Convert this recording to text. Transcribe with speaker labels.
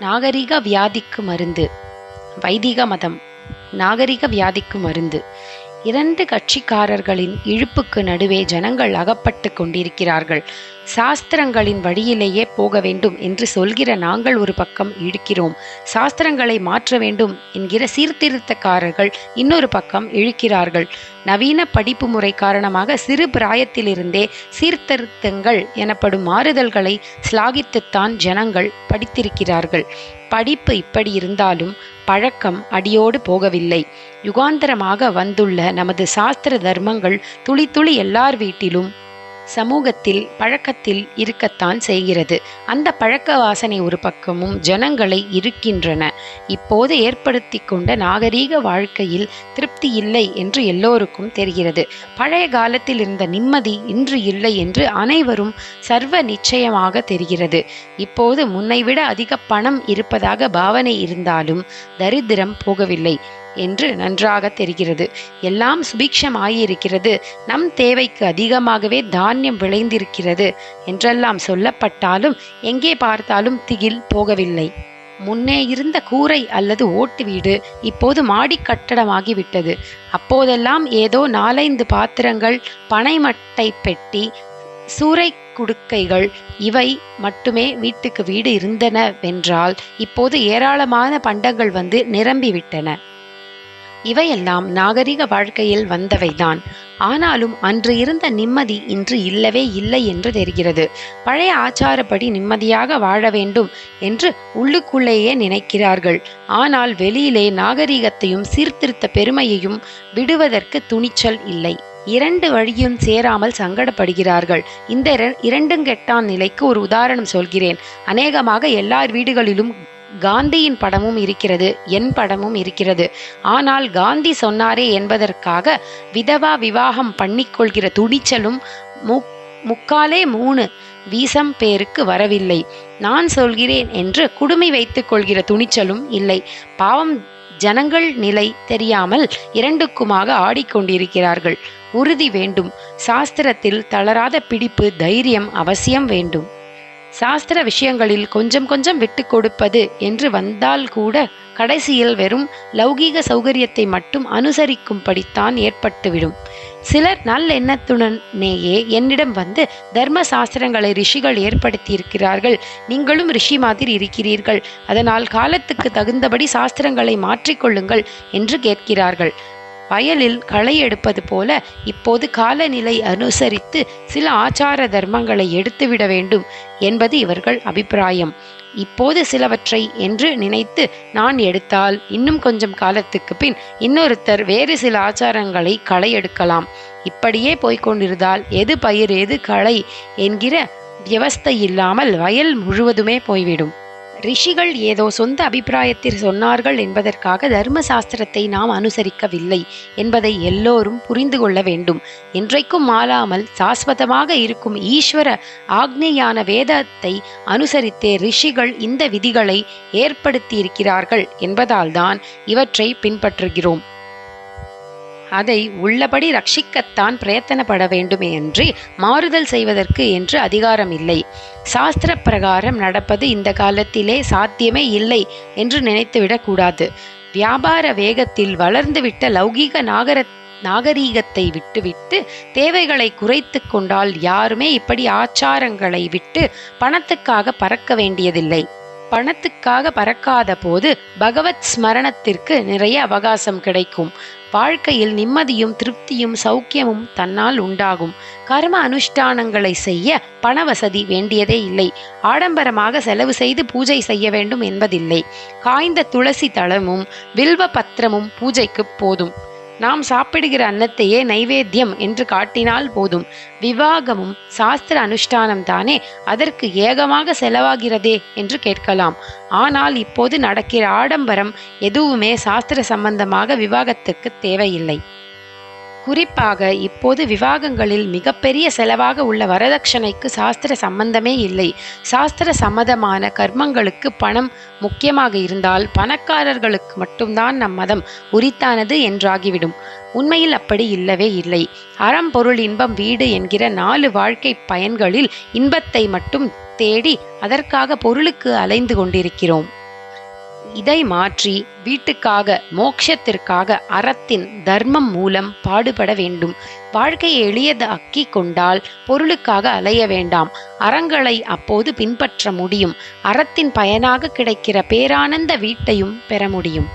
Speaker 1: நாகரிக வியாதிக்கு மருந்து. வைதிக மதம். நாகரிக வியாதிக்கு மருந்து. இரண்டு கட்சிக்காரர்களின் இழுப்புக்கு நடுவே ஜனங்கள் அகப்பட்டு கொண்டிருக்கிறார்கள். சாஸ்திரங்களின் வழியிலேயே போக வேண்டும் என்று சொல்கிற நாங்கள் ஒரு பக்கம் இழுக்கிறோம். சாஸ்திரங்களை மாற்ற வேண்டும் என்கிற சீர்திருத்தக்காரர்கள் இன்னொரு பக்கம் இழுக்கிறார்கள். நவீன படிப்பு முறை காரணமாக சிறு பிராயத்திலிருந்தே சீர்திருத்தங்கள் எனப்படும் மாறுதல்களை சிலாகித்துத்தான் ஜனங்கள் படித்திருக்கிறார்கள். படிப்பு இப்படி இருந்தாலும் பழக்கம் அடியோடு போகவில்லை. யுகாந்தரமாக வந்துள்ள நமது சாஸ்திர தர்மங்கள் துளி துளி எல்லார் வீட்டிலும் சமூகத்தில் பழக்கத்தில் இருக்கத்தான் செய்கிறது. அந்த பழக்க வாசனை ஒரு பக்கமும் ஜனங்களை இருக்கின்றன. இப்போது ஏற்படுத்தி கொண்ட நாகரீக வாழ்க்கையில் திருப்தி இல்லை என்று எல்லோருக்கும் தெரிகிறது. பழைய காலத்தில் இருந்த நிம்மதி இன்று இல்லை என்று அனைவரும் சர்வ நிச்சயமாக தெரிகிறது. இப்போது முன்னைவிட அதிக பணம் இருப்பதாக பாவனை இருந்தாலும் தரித்திரம் போகவில்லை. என்று நன்றாக தெரிகிறது. எல்லாம் சுபிக்ஷமாயிருக்கிறது. நம் தேவைக்கு அதிகமாகவே தானியம் விளைந்திருக்கிறது என்றெல்லாம் சொல்லப்பட்டாலும் எங்கே பார்த்தாலும் திகில் போகவில்லை. முன்னே இருந்த கூரை அல்லது ஓட்டு வீடு இப்போது மாடி கட்டடமாகிவிட்டது. அப்போதெல்லாம் ஏதோ நாலைந்து பாத்திரங்கள் பனைமட்டை பெட்டி சூறை குடுக்கைகள் இவை மட்டுமே வீட்டுக்கு வீடு இருந்தனவென்றால் இப்போது ஏராளமான பண்டங்கள் வந்து நிரம்பிவிட்டன. இவையெல்லாம் நாகரிக வாழ்க்கையில் வந்தவைதான். ஆனாலும் அன்று இருந்த நிம்மதி இன்று இல்லவே இல்லை என்று தெரிகிறது. பழைய ஆச்சாரப்படி நிம்மதியாக வாழ வேண்டும் என்று உள்ளுக்குள்ளேயே நினைக்கிறார்கள். ஆனால் வெளியிலே நாகரிகத்தையும் சீர்திருத்த பெருமையையும் விடுவதற்கு துணிச்சல் இல்லை. இரண்டு வழியும் சேராமல் சங்கடப்படுகிறார்கள். இந்த இரண்டுங்கெட்டான் நிலைக்கு ஒரு உதாரணம் சொல்கிறேன். அநேகமாக எல்லார் வீடுகளிலும் காந்தியின் படமும் இருக்கிறது என் படமும் இருக்கிறது. ஆனால் காந்தி சொன்னாரே என்பதற்காக விதவா விவாகம் பண்ணிக்கொள்கிற துணிச்சலும் மு முக்காலே மூணு வீசம் பேருக்கு வரவில்லை. நான் சொல்கிறேன் என்று குடுமி வைத்துக் கொள்கிற துணிச்சலும் இல்லை. பாவம் ஜனங்கள் நிலை தெரியாமல் இரண்டுக்குமாக ஆடிக்கொண்டிருக்கிறார்கள். உறுதி வேண்டும். சாஸ்திரத்தில் தளராத பிடிப்பு தைரியம் அவசியம் வேண்டும். சாஸ்திர விஷயங்களில் கொஞ்சம் கொஞ்சம் விட்டு கொடுப்பது என்று வந்தால் கூட கடைசியில் வெறும் லௌகீக சௌகரியத்தை மட்டும் அனுசரிக்கும்படித்தான் ஏற்பட்டுவிடும். சிலர் நல்லெண்ணத்துடனேயே என்னிடம் வந்து தர்ம சாஸ்திரங்களை ரிஷிகள் ஏற்படுத்தி இருக்கிறார்கள் நீங்களும் ரிஷி மாதிரி இருக்கிறீர்கள். அதனால் காலத்துக்கு தகுந்தபடி சாஸ்திரங்களை மாற்றிக்கொள்ளுங்கள் என்று கேட்கிறார்கள். வயலில் களை எடுப்பது போல இப்போது காலநிலை அனுசரித்து சில ஆச்சார தர்மங்களை எடுத்துவிட வேண்டும் என்பது இவர்கள் அபிப்பிராயம். இப்போது சிலவற்றை என்று நினைத்து நான் எடுத்தால் இன்னும் கொஞ்சம் காலத்துக்கு பின் இன்னொருத்தர் வேறு சில ஆச்சாரங்களை களை எடுக்கலாம். இப்படியே போய்கொண்டிருந்தால் எது பயிர் எது களை என்கிற வியவஸ்தை இல்லாமல் வயல் முழுவதுமே போய்விடும். ரிஷிகள் ஏதோ சொந்த அபிப்பிராயத்தில் சொன்னார்கள் என்பதற்காக தர்ம சாஸ்திரத்தை நாம் அனுசரிக்கவில்லை என்பதை எல்லோரும் புரிந்து கொள்ள வேண்டும். என்றைக்கும் மாறாமல் சாஸ்வதமாக இருக்கும் ஈஸ்வர ஆக்னேயான வேதத்தை அனுசரித்தே ரிஷிகள் இந்த விதிகளை ஏற்படுத்தியிருக்கிறார்கள் என்பதால்தான் இவற்றை பின்பற்றுகிறோம். அதை உள்ளபடி ரட்சிக்கத்தான் பிரயத்தனப்பட வேண்டுமே அன்றி மாறுதல் செய்வதற்கு என்று அதிகாரம் இல்லை சாஸ்திர பிரகாரம் நடப்பது இந்த காலத்திலே சாத்தியமே இல்லை என்று நினைத்துவிடக்கூடாது வியாபார வேகத்தில் வளர்ந்துவிட்ட லௌகீக நாகர நாகரீகத்தை விட்டுவிட்டு தேவைகளை குறைத்து கொண்டால் யாருமே இப்படி ஆச்சாரங்களை விட்டு பணத்துக்காக பறக்க வேண்டியதில்லை. பணத்துக்காக பறக்காத போது பகவத் ஸ்மரணத்திற்கு நிறைய அவகாசம் கிடைக்கும். வாழ்க்கையில் நிம்மதியும் திருப்தியும் சௌக்கியமும் தன்னால் உண்டாகும். கர்ம அனுஷ்டானங்களை செய்ய பண வசதி வேண்டியதே இல்லை. ஆடம்பரமாக செலவு செய்து பூஜை செய்ய வேண்டும் என்பதில்லை. காய்ந்த துளசி தளமும் வில்வ பத்திரமும் பூஜைக்கு போதும். நாம் சாப்பிடுகிற அன்னத்தையே நைவேத்தியம் என்று காட்டினால் போதும். விவாகமும் சாஸ்திர அனுஷ்டானம் தானே அதற்கு ஏகமாக செலவாகிறதே என்று கேட்கலாம். ஆனால் இப்போது நடக்கிற ஆடம்பரம் எதுவுமே சாஸ்திர சம்பந்தமாக விவாகத்துக்கு தேவையில்லை. குறிப்பாக இப்போது விவாகங்களில் மிகப்பெரிய செலவாக உள்ள வரதட்சணைக்கு சாஸ்திர சம்பந்தமே இல்லை. சாஸ்திர சம்மதமான கர்மங்களுக்கு பணம் முக்கியமாக இருந்தால் பணக்காரர்களுக்கு மட்டும்தான் நம் மதம் உரித்தானது என்றாகிவிடும். உண்மையில் அப்படி இல்லவே இல்லை. அறம் பொருள் இன்பம் வீடு என்கிற நாலு வாழ்க்கை பயன்களில் இன்பத்தை மட்டும் தேடி அதற்காக பொருளுக்கு அலைந்து கொண்டிருக்கிறோம். இதை மாற்றி வீட்டுக்காக மோட்சத்திற்காக அறத்தின் தர்மம் மூலம் பாடுபட வேண்டும். வாழ்க்கையை எளியதாக்கி கொண்டால் பொருளுக்காக அலைய வேண்டாம். அறங்களை அப்போது பின்பற்ற முடியும். அறத்தின் பயனாக கிடைக்கிற பேரானந்த வீட்டையும் பெற முடியும்.